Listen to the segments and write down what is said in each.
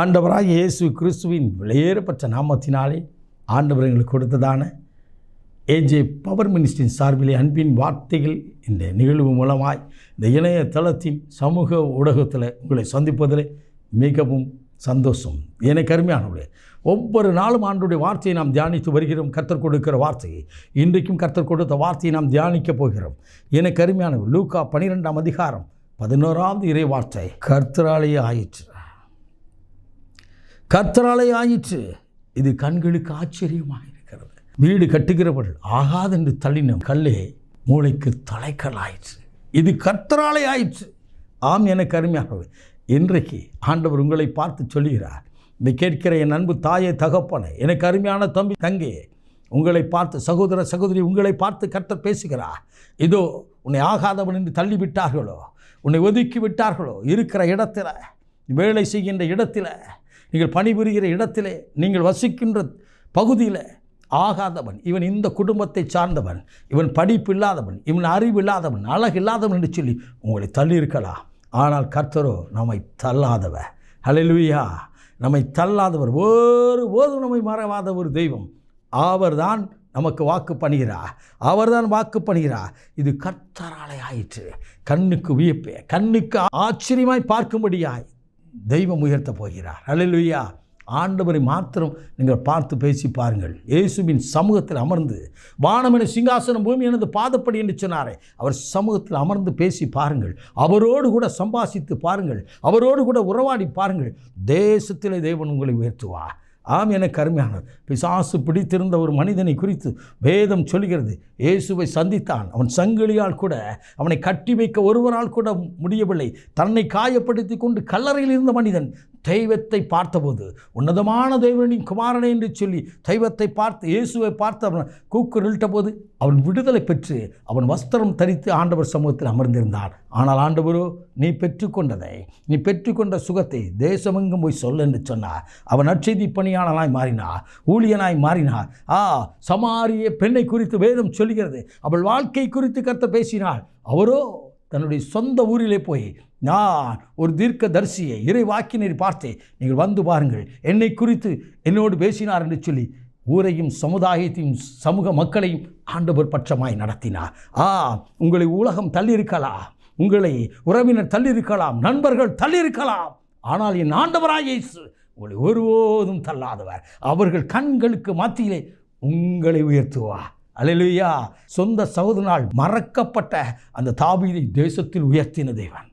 ஆண்டவராக இயேசு கிறிஸ்துவின் வெளியேறப்பட்ட நாமத்தினாலே ஆண்டவர் எங்களுக்கு கொடுத்ததான ஏஜே பவர் மினிஸ்டரின் சார்பிலே அன்பின் வார்த்தைகள் இந்த நிகழ்வு மூலமாய் இந்த இணையதளத்தின் சமூக ஊடகத்தில் உங்களை சந்திப்பதில் மிகவும் சந்தோஷம். எனக்கு அருமையானவர்களே ஒவ்வொரு நாளும் ஆண்டுடைய வார்த்தையை நாம் தியானித்து வருகிறோம். கர்த்தர் கொடுக்கிற வார்த்தையை. இன்றைக்கும் கர்த்தர் கொடுத்த வார்த்தையை நாம் தியானிக்கப் போகிறோம். எனக்கு அருமையானவர் லூக்கா பனிரெண்டாம் அதிகாரம் பதினோராவது இறை வார்த்தை. கர்த்தராலேயே ஆயிற்று. கர்த்தராலே ஆயிற்று. இது கண்களுக்கு ஆச்சரியமாக இருக்கிறது. வீடு கட்டுகிறவர்கள் ஆகாதென்று தள்ளின கல்லே மூளைக்கு தலைக்கல் ஆயிற்று. இது கர்த்தராலே ஆயிற்று. ஆம் எனக்கு அருமையாகவே இன்றைக்கு ஆண்டவர் உங்களை பார்த்து சொல்கிறார் இந்த கேட்கிற என் அன்பு தாயை தகப்பனை எனக்கு அருமையான தம்பி தங்கையே உங்களை பார்த்து சகோதர சகோதரி உங்களை பார்த்து கர்த்தர் பேசுகிறார். இதோ உன்னை ஆகாதவன் என்று தள்ளிவிட்டார்களோ உன்னை ஒதுக்கி விட்டார்களோ இருக்கிற இடத்துல வேலை செய்கின்ற இடத்துல நீங்கள் பணிபுரிகிற இடத்திலே நீங்கள் வசிக்கின்ற பகுதியில் ஆகாதவன் இவன் இந்த குடும்பத்தை சார்ந்தவன் இவன் படிப்பு இல்லாதவன் இவன் அறிவு இல்லாதவன் அழகு இல்லாதவன் என்று சொல்லி உங்களை தள்ளியிருக்கலாம். ஆனால் கர்த்தரோ நம்மை தள்ளாதவர். ஹalleluya நம்மை தள்ளாதவர். ஒரு போதும் நம்மை மறவாத ஒரு தெய்வம். அவர்தான் நமக்கு வாக்கு பண்ணுகிறா அவர்தான் வாக்கு பண்ணுகிறா இது கர்த்தராலே ஆயிற்று. கண்ணுக்கு வியப்பே கண்ணுக்கு ஆச்சரியமாய் பார்க்கும்படியாய் தெய்வம் உயர்த்தப் போகிறார். அல்லேலூயா ஆண்டவரை மாத்திரம் நீங்கள் பார்த்து பேசி பாருங்கள். இயேசுவின் சமூகத்தில் அமர்ந்து வானம் என சிங்காசனம் பூமி எனது பாதப்படி என்று சொன்னாரே. அவர் சமூகத்தில் அமர்ந்து பேசி பாருங்கள். அவரோடு கூட சம்பாசித்து பாருங்கள். அவரோடு கூட உறவாடி பாருங்கள். தேசத்திலே தேவன் உங்களை உயர்த்துவார். ஆம் என அருமையான பிசாசு பிடித்திருந்த ஒரு மனிதனை குறித்து வேதம் சொல்கிறது. இயேசுவை சந்தித்தான். அவன் சங்கிலியால் கூட அவனை கட்டி வைக்க ஒருவரால் கூட முடியவில்லை. தன்னை காயப்படுத்தி கொண்டு கல்லறையில் இருந்த மனிதன் தெய்வத்தை பார்த்தபோது உன்னதமான தெய்வனின் குமாரனை என்று சொல்லி தெய்வத்தை பார்த்து இயேசுவை பார்த்து அவன் கூக்குரலிட்ட போது அவன் விடுதலை பெற்று அவன் வஸ்திரம் தரித்து ஆண்டவர் சமூகத்தில் அமர்ந்திருந்தான். ஆனால் ஆண்டவரோ நீ பெற்றுக்கொண்டதை நீ பெற்றுக்கொண்ட சுகத்தை தேசமெங்கும் போய் சொல் என்று சொன்னார். அவன் நற்செய்தி பணியாளனாய் மாறினார் ஊழியனாய் மாறினார் ஆ சமாரிய பெண்ணை குறித்து வேதம் சொல்கிறது அவள் வாழ்க்கை குறித்து கருத்த பேசினாள். அவரோ தன்னுடைய சொந்த ஊரிலே போய் நான் ஒரு தீர்க்க தரிசியை இறை வாக்கினரை பார்த்தேன் நீங்கள் வந்து பாருங்கள் என்னை குறித்து என்னோடு பேசினார் என்று சொல்லி ஊரையும் சமுதாயத்தையும் சமூக மக்களையும் ஆண்டவர் பட்சமாய் நடத்தினார். ஆ உங்களை உலகம் தள்ளியிருக்கலாம் உங்களை உறவினர் தள்ளியிருக்கலாம் நண்பர்கள் தள்ளியிருக்கலாம். ஆனால் என் ஆண்டவராய் இயேசு உங்களை ஒருபோதும் தள்ளாதவர். அவர்கள் கண்களுக்கு மத்தியிலே உங்களை உயர்த்துவார். அல்லேலூயா. சொந்த சகோதரனால் மறக்கப்பட்ட அந்த தாபீதை தேசத்தில் உயர்த்தின தேவன்.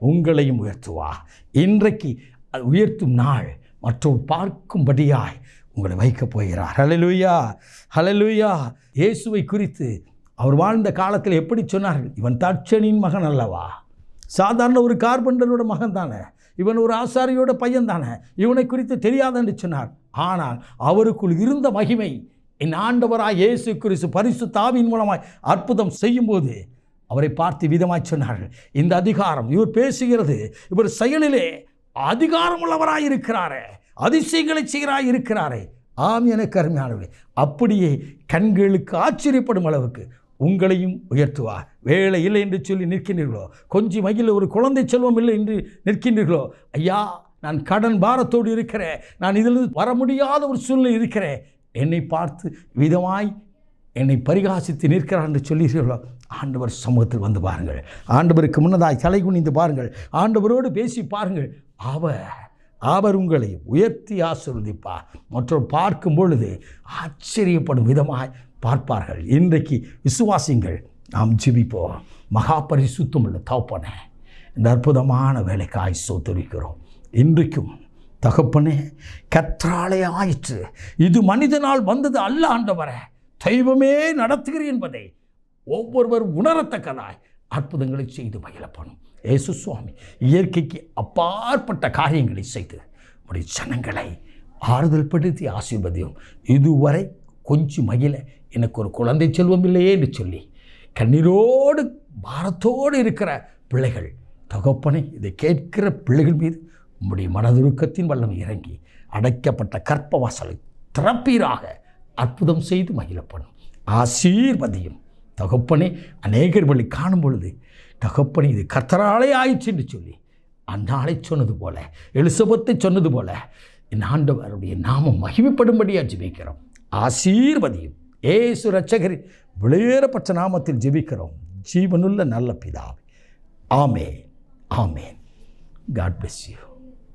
உங்களையும் உயர்த்துவா. இன்றைக்கு அது உயர்த்தும் நாள். மற்றொரு பார்க்கும்படியாய் உங்களை வைக்கப் போகிறார். ஹலலுயா ஹலலுயா இயேசுவை குறித்து அவர் வாழ்ந்த காலத்தில் எப்படி சொன்னார்கள்? இவன் தட்சணின் மகன் அல்லவா? சாதாரண ஒரு கார்பண்டரோட மகன் தானே. இவன் ஒரு ஆசாரியோட பையன் தானே. இவனை குறித்து தெரியாது என்று சொன்னார். ஆனால் அவருக்குள் இருந்த மகிமை என் ஆண்டவராக இயேசு கிறிஸ்து பரிசு தாவின் மூலமாய் அற்புதம் செய்யும்போது அவரை பார்த்து விதமாய் சொன்னார்கள் இந்த அதிகாரம் இவர் பேசுகிறது இவர் செயலிலே அதிகாரமுள்ளவராய் இருக்கிறாரே அதிசயங்களை செய்கிறாய் இருக்கிறாரே ஆம் என அருமையானவர்களே அப்படியே கண்களுக்கு ஆச்சரியப்படும் அளவுக்கு உங்களையும் உயர்த்துவா. வேலை இல்லை என்று சொல்லி நிற்கின்றீர்களோ கொஞ்சம் மகிழ ஒரு குழந்தை செல்வம் இல்லை என்று நிற்கின்றீர்களோ ஐயா நான் கடன் பாரத்தோடு இருக்கிறேன் நான் இதிலிருந்து வர முடியாத ஒரு சூழ்நிலை இருக்கிறேன். என்னை பார்த்து விதமாய் என்னை பரிகாசித்து நிற்கிறார் என்று சொல்லீர்களோ ஆண்டவர் சமூகத்தில் வந்து பாருங்கள். ஆண்டவருக்கு முன்னதாக தலை குனிந்து பாருங்கள். ஆண்டவரோடு பேசி பாருங்கள். அவர் அவர் உங்களை உயர்த்தி ஆசிர்வதிப்பார். மற்றொரு பார்க்கும் பொழுது ஆச்சரியப்படும் விதமாய் பார்ப்பார்கள். இன்றைக்கு விசுவாசிங்கள் நாம் ஜிபிப்போம். மகா பரிசுத்தம் உள்ள தகப்பனே இந்த அற்புதமான வேலைக்காய் சோத்துரிக்கிறோம் இன்றைக்கும் தகப்பனே கற்றாலே ஆயிற்று இது மனிதனால் வந்தது அல்ல ஆண்டவரை. தெய்வமே நடத்துகிறேன் என்பதை ஒவ்வொருவர் உணரத்தக்கதாய் அற்புதங்களை செய்து மயிலப்பணும் ஏசு சுவாமி இயற்கைக்கு அப்பாற்பட்ட காரியங்களை செய்து உடைய ஜனங்களை ஆறுதல் படுத்தி ஆசீர்வதியும். இதுவரை கொஞ்சம் மகிழ எனக்கு ஒரு குழந்தை செல்வம் இல்லையே என்று சொல்லி கண்ணீரோடு பாரத்தோடு இருக்கிற பிள்ளைகள் தகப்பனை இதை கேட்கிற பிள்ளைகள் மீது உம்முடைய மனதுருக்கத்தின் வல்லம் இறங்கி அடைக்கப்பட்ட கற்ப வாசலை திறப்பீராக. அற்புதம் செய்து மகிழப்படும் ஆசீர்வதியும். தகப்பனே அநேகர் வழி காணும் பொழுது தகப்பனே இது கர்த்தராலே ஆயிற்று என்று சொல்லி அந்நாளை சொன்னது போல எலிசபத்தை சொன்னது போல என் ஆண்டவருடைய நாமம் மகிமைப்படும்படியாக ஜெபிக்கிறோம். ஆசீர்வதியும். ஏசு ரச்சகரி வெளியேறப்பட்ட நாமத்தில் ஜெபிக்கிறோம். ஜீவனுள்ள நல்ல பிதாவே. ஆமே ஆமே காட் பிளஸ் யூ